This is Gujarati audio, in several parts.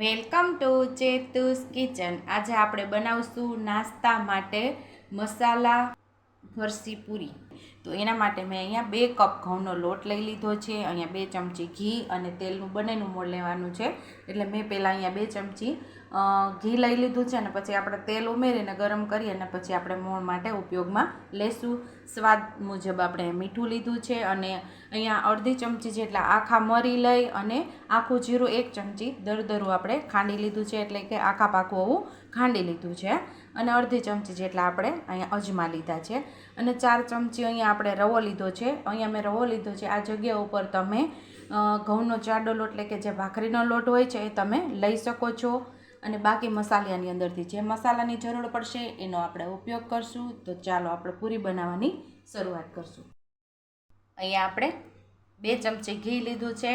Welcome to ચેતુસ kitchen. આજે આપણે બનાવશું નાસ્તા માટે મસાલા ફરસી પૂરી. તો એના માટે મેં અહીંયા બે કપ ઘઉંનો લોટ લઈ લીધો છે, અહીંયા બે ચમચી ઘી અને તેલનું બંનેનું મોડ લેવાનું છે. એટલે મેં પહેલાં અહીંયા બે ચમચી ઘી લઈ લીધું છે અને પછી આપણે તેલ ઉમેરીને ગરમ કરી અને પછી આપણે મોણ માટે ઉપયોગમાં લેશું. સ્વાદ મુજબ આપણે મીઠું લીધું છે અને અહીંયા અડધી ચમચી જેટલા આખા મરી લઈ અને આખું જીરું એક ચમચી દરદરું આપણે ખાંડી લીધું છે એટલે કે આખા પાકું આવું ખાંડી લીધું છે. અને અડધી ચમચી જેટલા આપણે અહીંયા અજમા લીધા છે. અને ચાર ચમચી અહીંયા આપણે રવો લીધો છે. અહીંયા મેં રવો લીધો છે. આ જગ્યા ઉપર તમે ઘઉંનો જાડો લોટ એટલે કે જે ભાખરીનો લોટ હોય છે એ તમે લઈ શકો છો. અને બાકી મસાલાની અંદરથી જે મસાલાની જરૂર પડશે એનો આપણે ઉપયોગ કરશું. તો ચાલો આપણે પૂરી બનાવવાની શરૂઆત કરશું. અહીંયા આપણે બે ચમચી ઘી લીધું છે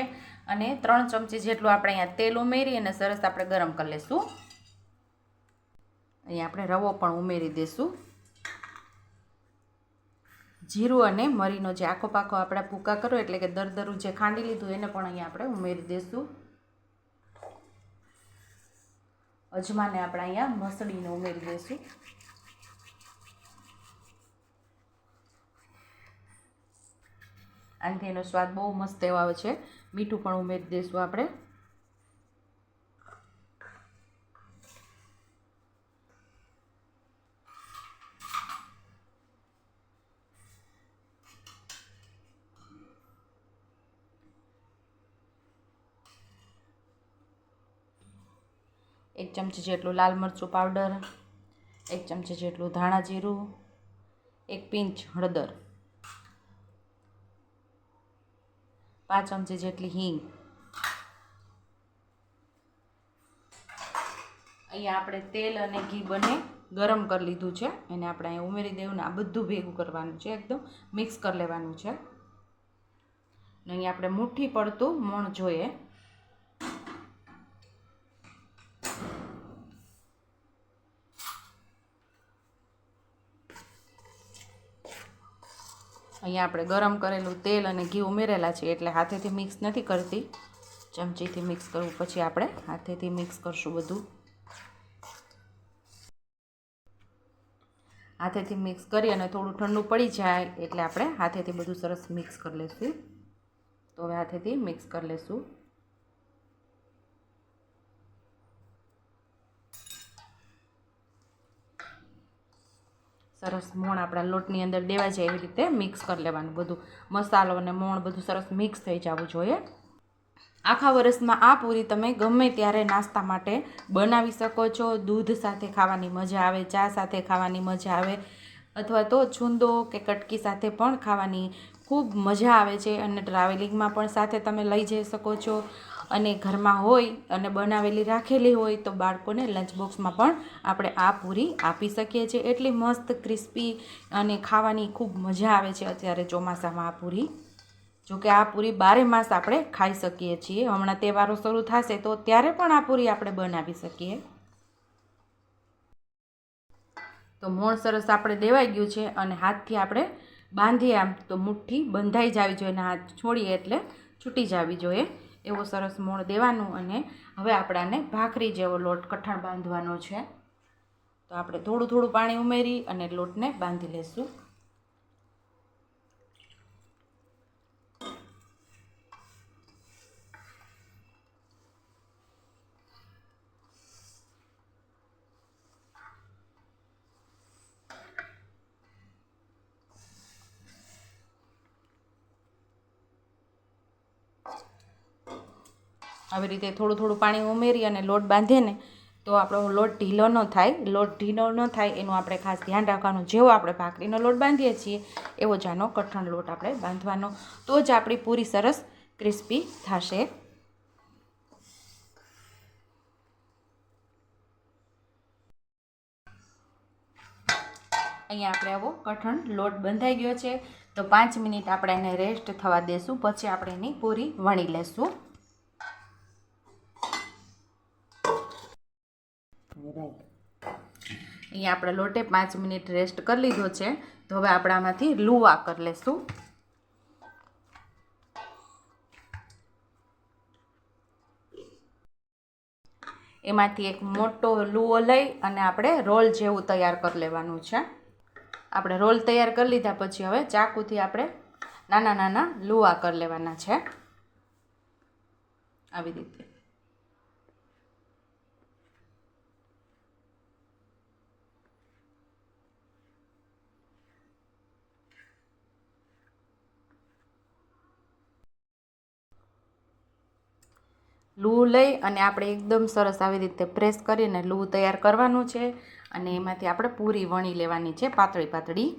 અને ત્રણ ચમચી જેટલું આપણે અહીંયા તેલ ઉમેરી અને સરસ આપણે ગરમ કરી લઈશું અહીંયા આપણે રવો પણ ઉમેરી દઈશું જીરું અને મરીનો જે આખો પાકો આપણે ભૂકા કરો એટલે કે દરદરું જે ખાંડી લીધું એને પણ અહીંયા આપણે ઉમેરી દઈશું અજમાને આપણે અહીંયા મસળીને ઉમેરી દઈશું. આનાથી એનો સ્વાદ બહુ મસ્ત એવો આવે છે. મીઠું પણ ઉમેરી દઈશું આપણે. એક ચમચી જેટલું લાલ મરચું પાવડર એક ચમચી જેટલું ધાણા જીરું, એક પિંચ હળદર, પાંચ ચમચી જેટલી હિંગ. અહીંયા આપણે તેલ અને ઘી બંને ગરમ કરી લીધું છે. એને આપણે અહીંયા ઉમેરી દેવું ને આ બધું ભેગું કરવાનું છે એકદમ. મિક્સ કરી લેવાનું છે. અને અહીંયા આપણે મુઠ્ઠી પડતું મોણ જોઈએ. અહીંયા આપણે ગરમ કરેલું તેલ અને ઘી ઉમેરેલા છે એટલે હાથેથી મિક્સ નથી કરતી. ચમચીથી મિક્સ કરવું, પછી આપણે હાથેથી મિક્સ કરશું બધું. હાથેથી મિક્સ કરી અને થોડું ઠંડુ પડી જાય એટલે આપણે હાથેથી બધું સરસ મિક્સ કરી લઈશું તો હવે હાથેથી મિક્સ કરી લઈશું સરસ મોણ આપણા લોટની અંદર દેવા જાય એવી રીતે મિક્સ કરી લેવાનું બધું. મસાલો અને મોણ બધું સરસ મિક્સ થઈ જવું જોઈએ. આખા વર્ષમાં આ પૂરી તમે ગમે ત્યારે નાસ્તા માટે બનાવી શકો છો. દૂધ સાથે ખાવાની મજા આવે, ચા સાથે ખાવાની મજા આવે, અથવા તો છુંદો કે કટકી સાથે પણ ખાવાની ખૂબ મજા આવે છે. અને ટ્રાવેલિંગમાં પણ સાથે તમે લઈ જઈ શકો છો. અને ઘરમાં હોય અને બનાવેલી રાખેલી હોય તો બાળકોને લંચ બોક્સમાં પણ આપણે આ પૂરી આપી શકીએ છીએ. એટલી મસ્ત ક્રિસ્પી અને ખાવાની ખૂબ મજા આવે છે અત્યારે ચોમાસામાં આ પૂરી. જોકે આ પૂરી બારે માસ આપણે ખાઈ શકીએ છીએ. હમણાં તહેવારો શરૂ થશે તો ત્યારે પણ આ પૂરી આપણે બનાવી શકીએ. તો મોણ સરસ આપણે દેવાઈ ગયું છે અને હાથથી આપણે બાંધીએ આમ તો મુઠ્ઠી બંધાઈ જવી જોઈએ અને હાથ છોડીએ એટલે છૂટી જવી જોઈએ. એવો સરસ મોણ દેવાનું અને હવે આપણાને ભાખરી જેવો લોટ કઠણ બાંધવાનો છે. તો આપણે થોડું થોડું પાણી ઉમેરી અને લોટને બાંધી લેશું. આવી રીતે થોડું થોડું પાણી ઉમેરી અને લોટ બાંધીએ ને, તો આપણો લોટ ઢીલો ન થાય. લોટ ઢીલો ન થાય એનું આપણે ખાસ ધ્યાન રાખવાનું. જેવો આપણે ભાખરીનો લોટ બાંધીએ છીએ, એવો જ આનો કઠણ લોટ આપણે બાંધવાનો. તો જ આપણી પૂરી સરસ ક્રિસ્પી થશે. અહીંયા આપણે આવો કઠણ લોટ બંધાઈ ગયો છે. તો પાંચ મિનિટ આપણે એને રેસ્ટ થવા દેશું. પછી આપણે એની પૂરી વણી લેશું. અહીંયા આપણે લોટે પાંચ મિનિટ રેસ્ટ કરી લીધો છે. તો હવે આપણે આમાંથી લુવા કરી લેશું. એમાંથી એક મોટો લુઓ લઈ અને આપણે રોલ જેવું તૈયાર કરી લેવાનું છે. આપણે રોલ તૈયાર કરી લીધા પછી હવે ચાકુથી આપણે નાના નાના લુવા કરી લેવાના છે. આવી રીતે. લૂ લઈ અને આપણે એકદમ સરસ આવી રીતે પ્રેસ કરીને લૂ તૈયાર કરવાનું છે. અને એમાંથી આપણે પૂરી વણી લેવાની છે, પાતળી પાતળી.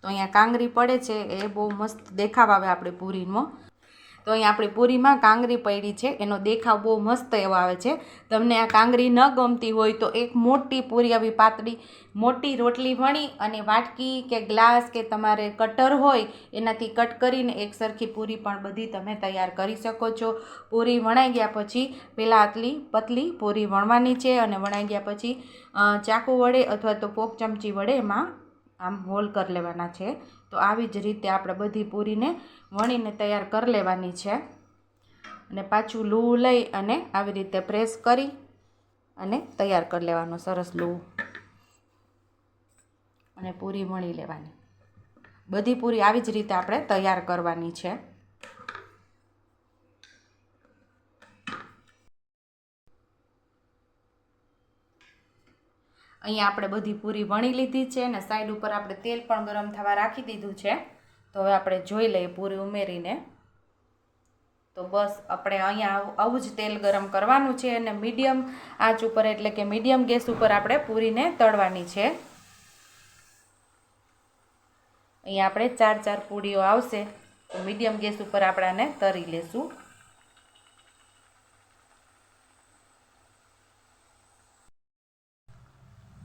તો અહીંયા કાંગરી પડે છે, એ બહુ મસ્ત દેખાવ આવે આપણે પૂરીનો તો અહીં આપણી પૂરીમાં કાંગરી પડી છે. એનો દેખાવ બહુ મસ્ત એવો આવે છે. તમને આ કાંગરી ન ગમતી હોય તો એક મોટી પૂરી આવી પાતળી, મોટી રોટલી વણી અને વાટકી કે ગ્લાસ કે તમારે કટર હોય એનાથી કટ કરીને એક સરખી પૂરી પણ બધી તમે તૈયાર કરી શકો છો. પૂરી વણાઈ ગયા પછી પહેલાં આટલી પતલી પૂરી વણવાની છે અને વણાઈ ગયા પછી ચાકુ વડે અથવા તો પોક ચમચી વડે એમાં આમ હોલ કરી લેવાના છે. તો આવી જ રીતે આપણે બધી પૂરીને વણીને તૈયાર કરી લેવાની છે. અને પાછું લૂ લઈ અને આવી રીતે પ્રેસ કરી અને તૈયાર કરી લેવાનું સરસ લૂ. અને પૂરી વણી લેવાની. બધી પૂરી આવી જ રીતે આપણે તૈયાર કરવાની છે. અહીંયા આપણે બધી પૂરી વણી લીધી છે અને સાઈડ ઉપર આપણે તેલ પણ ગરમ થવા રાખી દીધું છે. તો હવે આપણે જોઈ લઈએ પૂરી ઉમેરીને. તો બસ આપણે અહીંયા આવું જ તેલ ગરમ કરવાનું છે અને મીડિયમ આંચ ઉપર એટલે કે મીડિયમ ગેસ ઉપર આપણે પૂરીને તળવાની છે. અહીંયા આપણે ચાર ચાર પૂરીઓ આવશે. તો મીડિયમ ગેસ ઉપર આપણે આને તરી લેશું.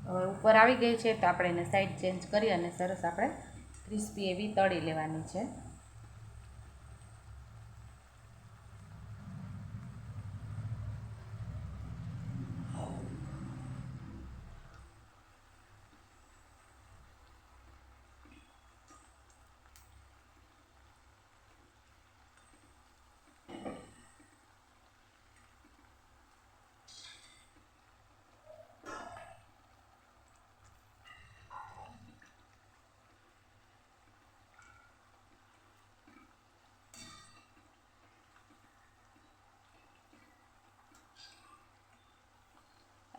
ઉપર આવી ગઈ છે, તો આપણે એને સાઈડ ચેન્જ કરી અને સરસ આપણે ક્રિસ્પી એવી તળી લેવાની છે.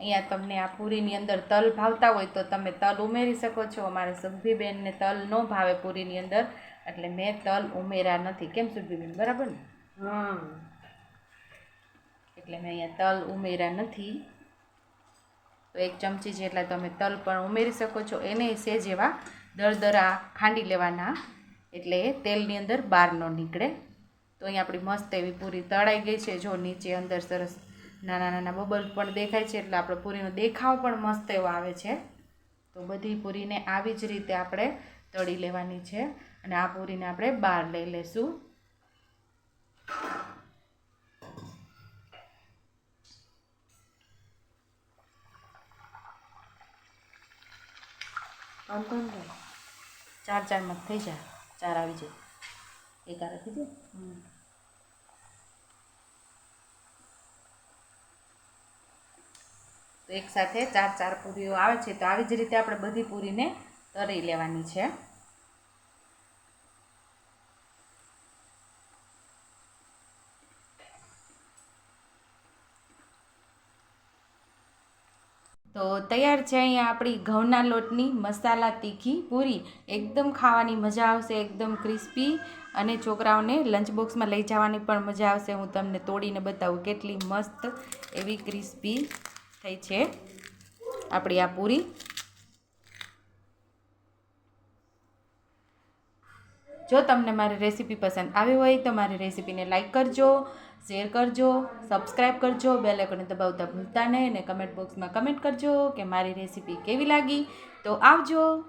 અહીંયા તમને આ પૂરીની અંદર તલ ભાવતા હોય તો તમે તલ ઉમેરી શકો છો. અમારે સુભીબેનને તલ ન ભાવે પૂરીની અંદર એટલે મેં તલ ઉમેર્યા નથી. કેમ સુભીબેન બરાબર ને? એટલે મેં અહીંયા તલ ઉમેર્યા નથી. તો એક ચમચી જેટલા તમે તલ પણ ઉમેરી શકો છો. એને સેજ એવા દરદરા ખાંડી લેવાના. એટલે એ તેલની અંદર બહાર ન નીકળે. તો અહીં આપણી મસ્ત એવી પૂરી તળાઈ ગઈ છે. જો નીચે અંદર સરસ નાના નાના બબલ પણ દેખાય છે, એટલે આપણે પૂરીનો દેખાવ પણ મસ્ત એવો આવે છે. તો બધી પૂરીને આવી જ રીતે આપણે તળી લેવાની છે અને આ પૂરીને આપણે બહાર લઈ લેશું. ચાર ચારમાં થઈ જાય. ચાર આવી જાય. એક આરે થઈ જાય? તો એક સાથે ચાર ચાર પૂરીઓ આવે છે, તો આવી જ રીતે આપણે બધી પૂરીને તળી લેવાની છે. તો તૈયાર છે અહીંયા આપણી ઘઉંના લોટની મસાલા તીખી પૂરી. એકદમ ખાવાની મજા આવશે, એકદમ ક્રિસ્પી. અને છોકરાઓને લંચ બોક્સમાં લઈ જવાની પણ મજા આવશે. હું તમને તોડીને બતાવું કેટલી મસ્ત એવી ક્રિસ્પી થઈ છે. આપણી આ પૂરી. જો તમને મારી રેસીપી પસંદ આવી હોય તો મારી રેસીપીને લાઇક કરજો, શેર કરજો સબસ્ક્રાઈબ કરજો, બેલ આઇકોને દબાવતા ભૂલતા નહીં અને કમેન્ટ બોક્સમાં કમેન્ટ કરજો કે મારી રેસીપી કેવી લાગી. તો આવજો.